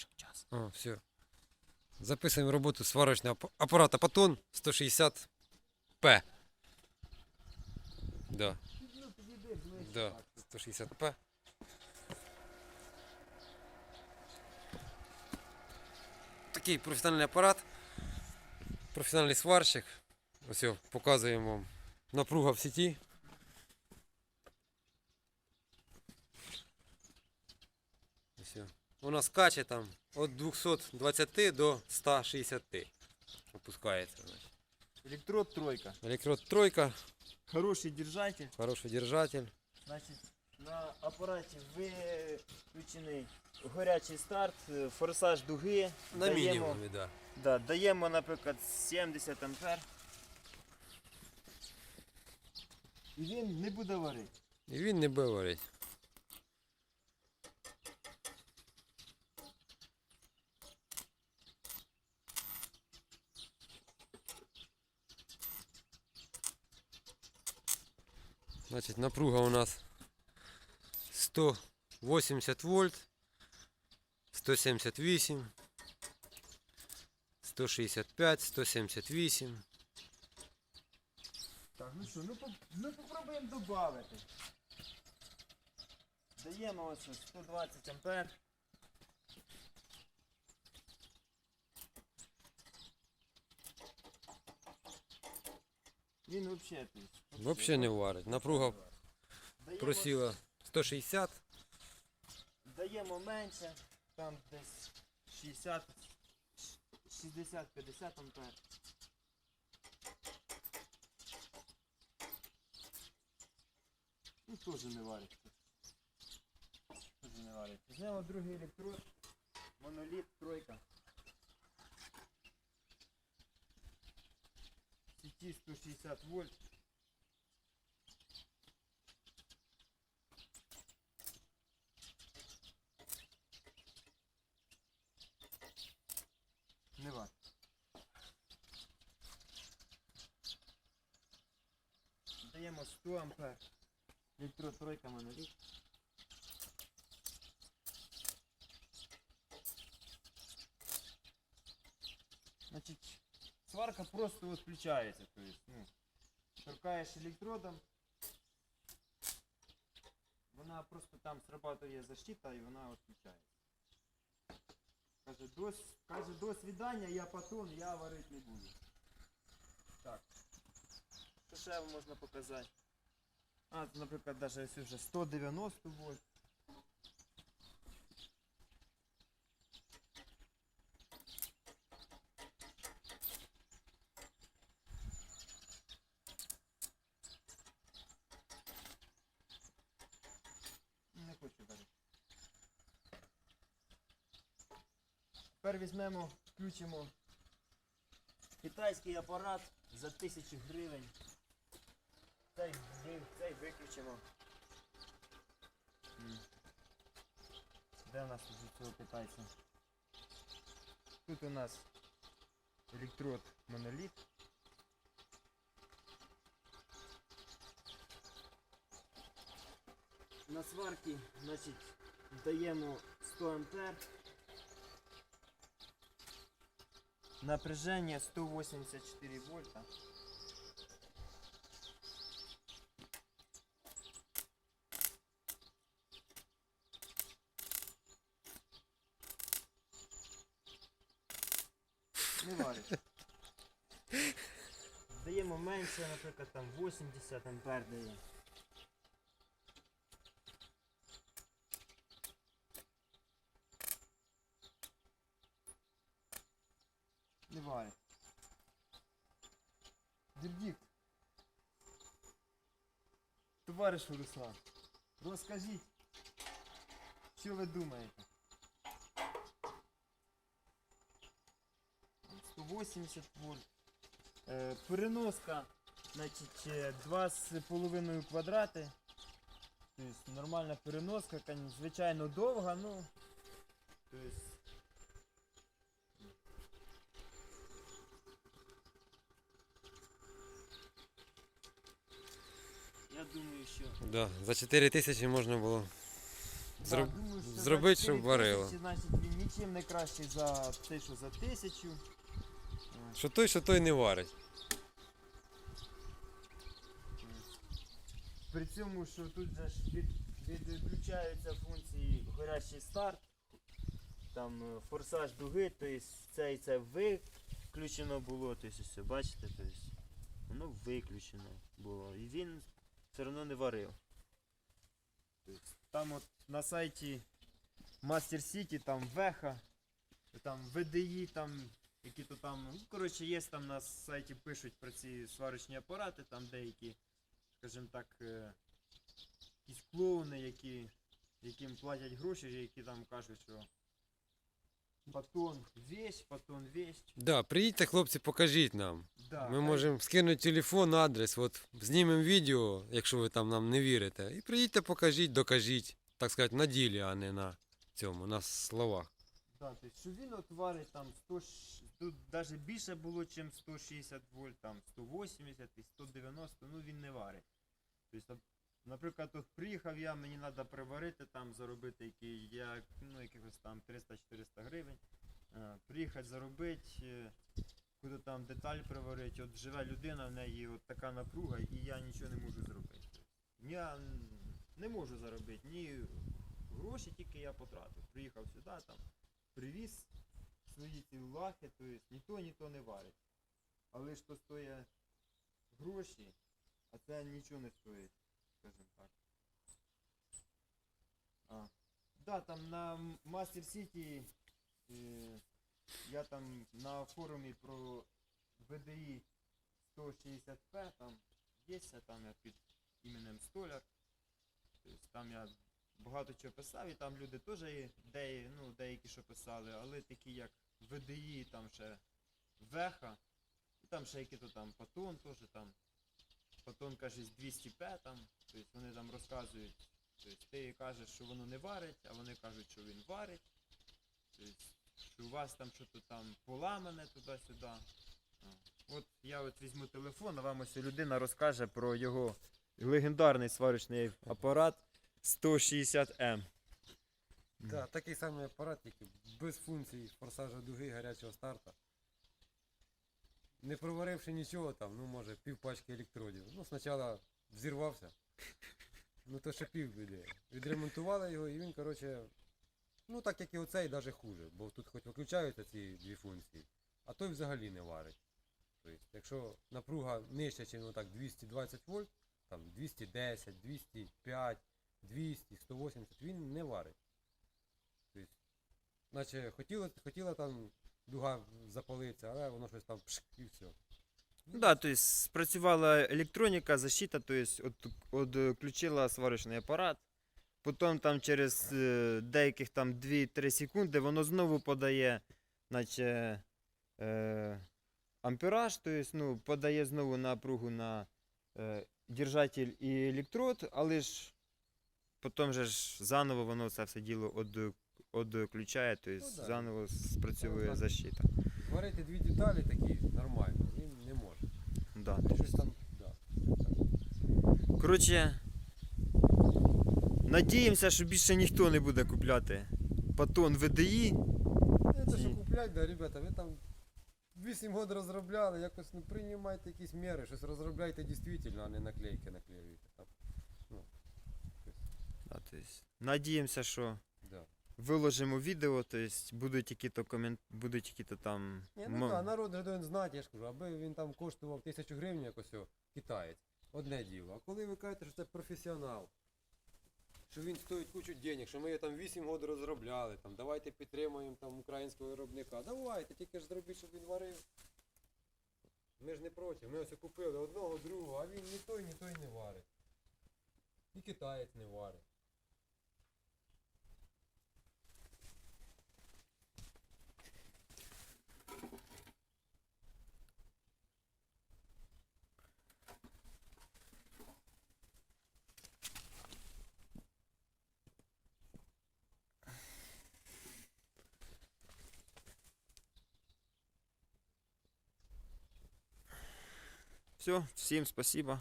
Сварщик час. О, все. Записуємо роботу сварочного апарата Патон 160П. Да. Да, 160П. Такий професіональний апарат. Професіональний сварщик. Ось показуємо вам. Напруга в сіті. Ось його. Вона скаче там від 220 до 160. Опускається. значить. Електрод тройка. Електрод тройка, Хороший держатель. хороший держатель. Значить, на апараті виключений горячий старт, е, форсаж дуги. На даємо, мінімумі, да. да, даємо, наприклад, 70 ампер. І він не буде варити. І він не буде варити. Значить, напруга у нас 180 вольт, 178, 165, 178. Так, ну що, ну, по- ну попробуємо додати. Даємо ось 120 ампер. Він взагалі тут. Взагалі не варить. Напруга просіла 160. Даємо менше, там десь 60, 60-50 ампер. Ну теж не варить. Теж не варить. Візьмемо другий електрод, моноліт, тройка. Сіті 160 вольт. Даємо 100 ампер. Електрод тройка моноліт. Значить, сварка просто вот включається. То есть, ну, торкаєш електродом. Вона просто там срабатує защита і вона відключається. Каже, до, с- каже, до свидання, я патон, я варити не буду. Ще можна показати? А, наприклад, навіть вже 190 вольт. Не хочу далі. Тепер візьмемо, включимо китайський апарат за 1000 гривень. Цей, цей виключимо. Де у нас тут цього китайця? Тут у нас електрод моноліт. На сварки, значить, даємо 100 ампер. Напряжение 184 вольта. Не варить. Даємо менше, наприклад, там 80 ампер дає. Не варить. Вердикт. Товариш Руслан, розкажіть, що ви думаєте? 180 вольт. Е, переноска, значить, е, 2,5 квадрати. Тобто нормальна переноска, звичайно довга, ну. Тобто Я думаю, що Да, за 4 тисячі можна було Зроб... Да, думаю, що за зробить, щоб варило. Значить, він нічим не кращий за те, що за тисячу. Що той, що той не варить. При цьому, що тут відключаються функції горячий старт, там е, форсаж дуги, тобто це і це виключено було, тобто бачите, тобто, воно виключено було. І він все одно не варив. Там от на сайті Master City, там Веха, там VDI, там які то там, ну, коротше, є там на сайті пишуть про ці сварочні апарати, там деякі скажімо так, е, якісь клоуни, які, яким платять гроші, які там кажуть, що батон вещь, батон вещь. Да, приїдьте, хлопці, покажіть нам. Да, Ми можемо скинути телефон, адрес, от знімемо відео, якщо ви там нам не вірите. І приїдьте, покажіть, докажіть, так сказати, на ділі, а не на цьому, на словах. Да, що він от варить там 100, тут навіть більше було, ніж 160 вольт, там 180 і 190, ну він не варить. Тобто, наприклад, от приїхав я, мені треба приварити, там заробити який, я, ну, якихось там 300-400 гривень. Е, приїхати заробити, е, куди там деталь приварити. От живе людина, в неї от така напруга, і я нічого не можу зробити. Я не можу заробити ні гроші, тільки я потратив. Приїхав сюди, там, привіз свої ці лахи, тобто ні то, ні то не варить. Але ж то стоять гроші, а це нічого не стоїть, скажімо так. А. Да, там на Master City е, я там на форумі про VDI 160p там є, там я під іменем Столяр. Тобто там я багато чого писав, і там люди теж де, ну, деякі що писали, але такі як VDI, там ще Веха, і там ще які-то там Патон теж там. Патон каже 200p там, тобто вони там розказують. Тобто ти кажеш, що воно не варить, а вони кажуть, що він варить. Тобто, що у вас там щось там поламане туди-сюди. От я от візьму телефон, а вам ось людина розкаже про його легендарний сварочний апарат 160М. Да, такий самий апарат, тільки без функцій форсажа дуги, гарячого старта. Не проваривши нічого там, ну може пів пачки електродів. Ну, спочатку взірвався. Ну то ще пів біди. Відремонтували його і він, коротше, ну так як і оцей, навіть хуже. Бо тут хоч виключаються ці дві функції, а той взагалі не варить. Тобто, якщо напруга нижча, ніж ну, 220 вольт, там 210, 205, 200, 180, він не варить. Тобто, наче хотіла, хотіла там дуга запалитися, але воно щось там пшк і все. Ну да, то есть спрацювала електроніка, защита, то есть от, відключила сварочний апарат. Потім там через е, деяких там 2-3 секунди воно знову подає, наче е, ампераж, то есть, ну, подає знову напругу на е, держатель і електрод, але ж потім же ж заново воно це все діло од, одключає, то есть Ну да. заново спрацьовує так. защита. Зварити дві деталі такі нормально, він не може. Да. Щось там, да. Коротше, надіємося, що більше ніхто не буде купляти патон VDI. Не те, що Ні. куплять, да, ребята, ви там 8 років розробляли, якось ну, приймайте якісь міри, щось розробляйте дійсно, а не наклейки наклеюйте. Там. То есть, надіємося, що Да. виложимо відео, то есть, будуть які-то комент... будуть які-то там. Ні, ну так, народ же повинен знати, я ж кажу, аби він там коштував тисячу гривень якось о, китаєць. Одне діло. А коли ви кажете, що це професіонал, що він стоїть кучу денег, що ми його там 8 років розробляли, там, давайте підтримуємо там українського виробника. Давайте, тільки ж зробіть, щоб він варив. Ми ж не проти. Ми ось купили одного, другого, а він ні той, ні той не варить. І китаєць не варить. Все, всім спасибо.